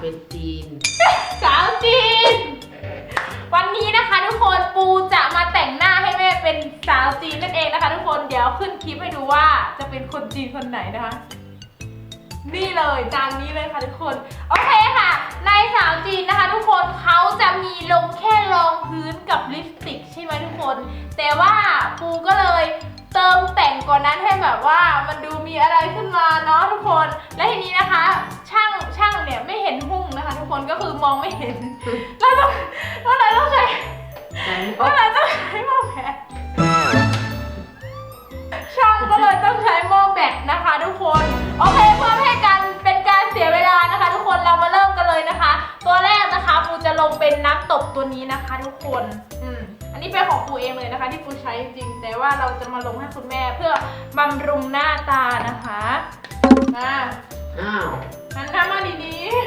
เป็นจีน สาวจีน วันนี้นะคะทุกคนปูจะมาแต่งหน้าให้แม่เป็นสาวจีนนั่นเองนะคะ ทุกคนเดี๋ยวขึ้นคลิปให้ดูว่าจะเป็นคนจีนคนไหนนะคะ นี่เลยจานนี้เลยค่ะทุกคนโอเคค่ะ ในสาวจีนนะคะ ทุกคนเขาจะมีลงแค่รองพื้นกับลิปสติกใช่ไหมทุกคน แต่ว่าปูก็เลยเติมแต่งกว่านั้นให้แบบว่ามันดูมีอะไรขึ้นมาเนาะทุกคน อมองไม่เห็น เราต้องเราเลยต้องใช้แต่เราเลยต้องใช้หม้อแบตช่างก็เลยต้องใช้หม้อแบตนะคะ ทุกคน โอเคเพื่อไม่ให้การเป็นการเสียเวลานะคะ ทุกคนเรามาเริ่มกันเลยนะคะ ตัวแรกนะคะปูจะลงเป็นน้ำตบตัวนี้นะคะ ทุกคนอืมอันนี้เป็นของปูเองเลยนะคะ ที่ปูใช้จริงๆแต่ว่าเราจะมาลงให้คุณแม่เพื่อบำรุงหน้าตานะคะมาอ้าว หันหน้ามาดีๆ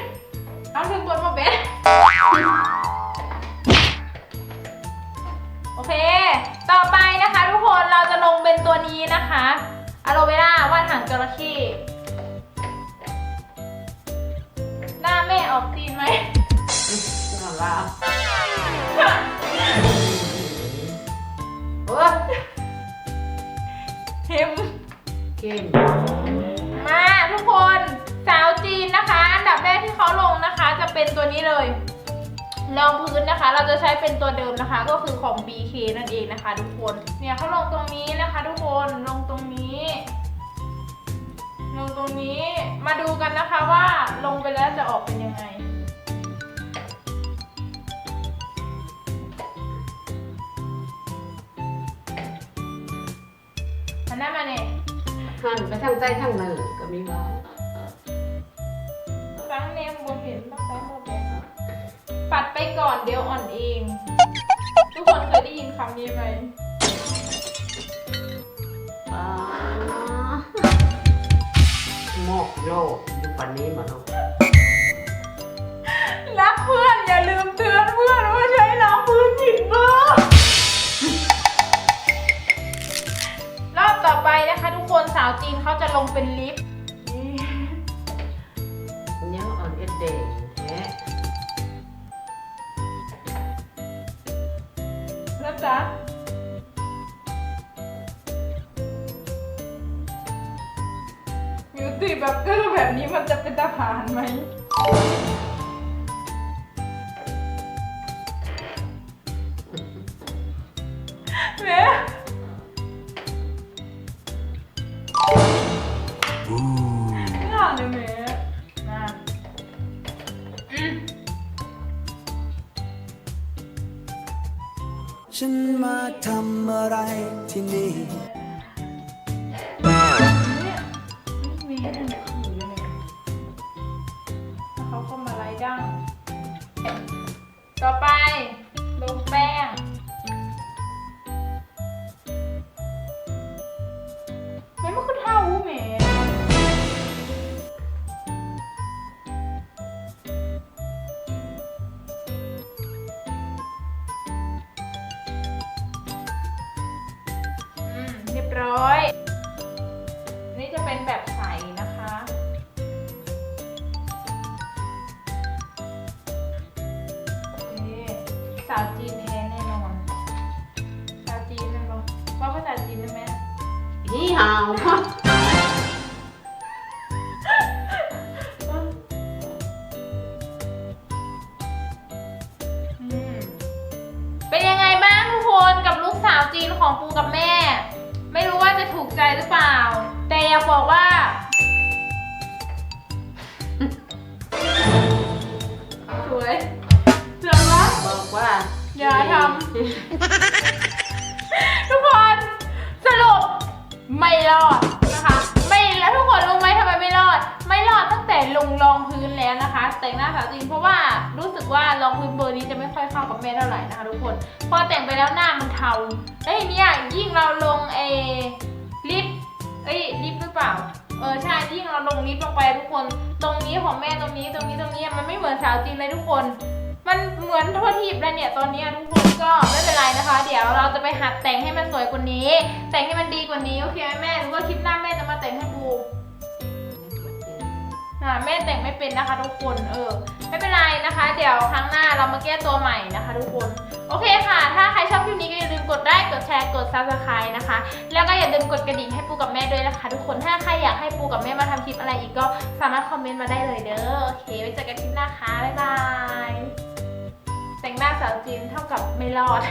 เอาถึงบนมาเบสโอเค ต่อไปนะคะทุกคนเราจะลงเป็นตัวนี้นะคะอะโลเวล่าว่านหางจระเข้หน้าแม่ออกตีนไหมน่ารัก นี้เลย รองพื้นนะคะ เราจะใช้เป็นตัวเดิมนะคะ ก็คือของ BK นั่นเองนะคะ ทุกคน เนี่ยเขาลงตรงนี้นะคะ ทุกคน ลงตรงนี้ ลงตรงนี้ มาดูกันนะคะว่าลงไปแล้วจะออกเป็นยังไงอันนั้นมาเนี่ยหันไปทางใต้ทางเหนือก็มีบ้าง เดี๋ยวอ่อนเอง ทุกคนเคยได้ยินคำนี้ไหมอ่าหมอกโลกอยู่ปันนี้มาเนาะรักเพื่อนอย่าลืมเตือนเพื่อนว่าใช้รองพื้นผิดเบอร์รอบต่อไปนะคะ ทุกคนสาวจีนเขาจะลงเป็นลิปนี่เนี้ยอ่อนเอ็ดเดง แท้เริ่มจ้ะมิวติแบบก็แบบนี้มันจะเป็นตาผ่านไหม ฉันมาทำอะไรที่นี่เนี่ยมีให้ดูขู่อยู่เนี่ยแล้วเขาก็มาไล่ดั้งต่อไปลงแป้ง ร้อยอันนี่จะเป็นแบบใสนะคะสาวจีนแท้แน่นอน สาวจีนนั่นปะว่าภาษาจีนได้ไหมฮี่ฮาวเป็นยังไงบ้างทุกคนกับลูกสาวจีนของปูกับแม่ ใจหรือเปล่า แต่อยากบอกว่า สวยเสือละบอกว่าอย่าททุกคนสรุปไม่รอดนะคะ ไม่แล้วทุกคนรู้ไหมทำไมไม่รอด ไม่รอดตั้งแต่ลงรองพื้นแล้วนะคะ แต่งหน้าสาวจีนเพราะว่ารู้สึกว่ารองพื้นเบอร์นี้จะไม่ค่อยเข้ากับแม่เท่าไหร่นะคะทุกคน พอแต่งไปแล้วหน้ามันเทาแล้วทีเนี้ยยิ่งเราลงเอ ลิปเอ้ยลิปหรือเปล่า เออใช่ยิ่งเราลงลิปลงไปทุกคน ตรงนี้ของแม่ตรงนี้ตรงนี้ตรงนี้มันไม่เหมือนสาวจีนเลยทุกคน มันเหมือนทั่วทีบเลยเนี่ยตอนนี้ทุกคนก็ไม่เป็นไรนะคะ เดี๋ยวเราจะไปหัดแต่งให้มันสวยกว่านี้ แต่งให้มันดีกว่านี้โอเคไหมแม่หรือว่าคลิปหน้าแม่จะมาแต่งให้ดูอ่าแม่แต่งไม่เป็นนะคะทุกคน เออ ไม่เป็นไรนะคะ เดี๋ยวครั้งหน้าเรามาแก้ตัวใหม่นะคะ ทุกคน โอเคค่ะ ถ้าใครชอบคลิปนี้ก็อย่าลืมกดไลค์ กดแชร์ กด subscribe นะคะ แล้วก็อย่าลืมกดกระดิ่งให้ปูกับแม่ด้วยนะคะ ทุกคน ถ้าใครอยากให้ปูกับแม่มาทำคลิปอะไรอีกก็สามารถคอมเมนต์มาได้เลยเด้อ โอเค ไว้เจอกันคลิปหน้าค่ะ บ๊ายบาย แต่งหน้าสาวจีนเท่ากับไม่รอด